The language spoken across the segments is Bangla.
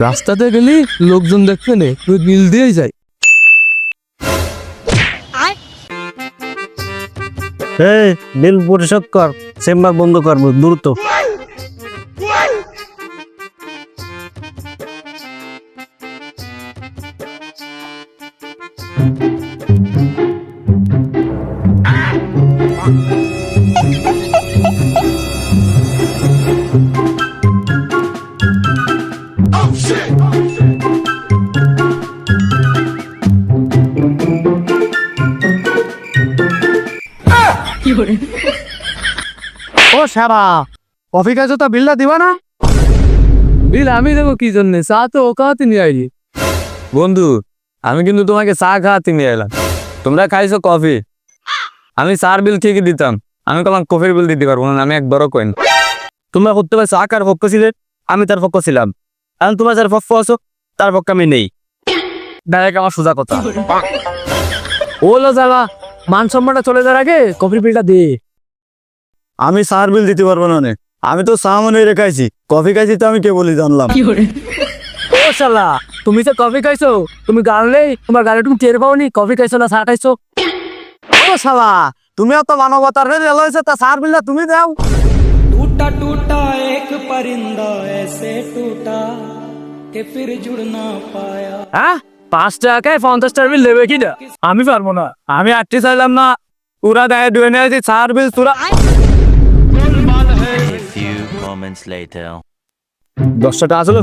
রাস্তাতে গেলি লোকজন দেখবে নে তুই বিল দিয়েই যাই এই বিল পরিশোধ কর চেম্বার বন্ধ করব দ্রুত। ও সারা কফি খাইছো তো বিলটা দিবা না? বিল আমি দেবো কি জন্য? চা তো ও খাওয়াতে নিয়ে আইলি। বন্ধু আমি কিন্তু তোমাকে চা খাওয়াতে নিয়ে এলাম তোমরা খাইছো কফি? আমি চার বিল ঠিকই দিতাম। আমি তোমার কফির বিল দিতে পারব না আমি একবারও কইন তোমরা করতে পারছ আকার পক্ষ ছিলে? আমি তার পক্ষ ছিলাম। এখন তোমার যার পক্ষ আছো তার পক্ষ আমি নেই। ডাইরেক্ট আমার সোজা কথা। ওলো জ্বালা মান সম্মানটা চলে যাওয়ার আগে কফির বিলটা দে আমি চার বিল দিতে পারবো না নে। আমি তো চা মনে রেখাইছি কফি খাইছি তো আমি কে বলি জানলাম ও শালা তুমি তো কফি খাইছো তুমি গাড়লেই তোমার গাড়ি তুমি টের পাওনি কফি খাইছো না চা খাইছো ও শালা তুমি অত মানবতার রেল হয়েছে তা সার বিলটা তুমি দাও टूटा टूटा एक परिंदा ऐसे टूटा कि फिर जुड़ ना पाया হ্যাঁ পাঁচ টাকায় পঞ্চাশ টাকার বিল দেবে কিনা? আমি পারব না। আমি আটটি চাইলাম না। পুরা দেয় দুয়ে নিয়ে চার বিল তোরা দশটা আসলে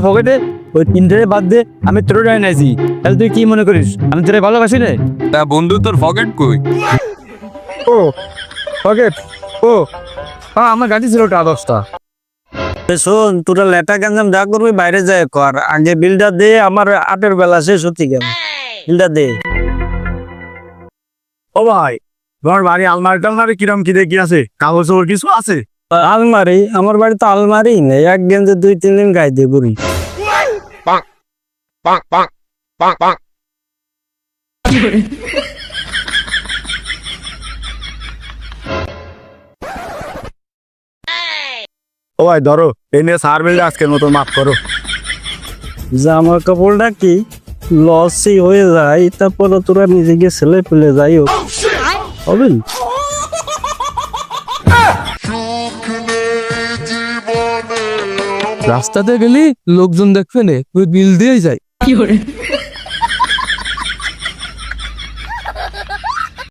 ওই তিনটে বাদ দে আমি তোর ডাই নাইছি তাহলে তুই কি মনে করিস? আমি তোরে ভালোবাসি রে তা বন্ধু তোর পকেট কই? ও পকেট ও। হ্যাঁ আমার গাড়ি ছিল ওটা দশটা। শোন তোরা লেটা গঞ্জাম যা করবি বাইরে যায় কর আগে বিলটা দে আমার আটের বেলা শেষ হতে গেল। বিলটা দে। ও ভাই তোমার বাড়ি আলমারি টালমারি কিরম কি দেখি আছে? কাগজ ওর কিছু আছে? আলমারি? আমার বাড়িতে আলমারি নেই। এক গেঞ্জে দুই তিন দিন গাই দিয়ে ঘুরি। ও ভাই ধরো এই নিয়ে সার বিলটা আজকের মতো মাফ করো। জামা কাপড়টা কি? লসই হয়ে যায় তারপরে তোরা নিজেকে ছেলে ফেলে যাই হোক। হবেন রাস্তাতে গেলি লোকজন দেখবে নে তুই বিল দিয়েই যাই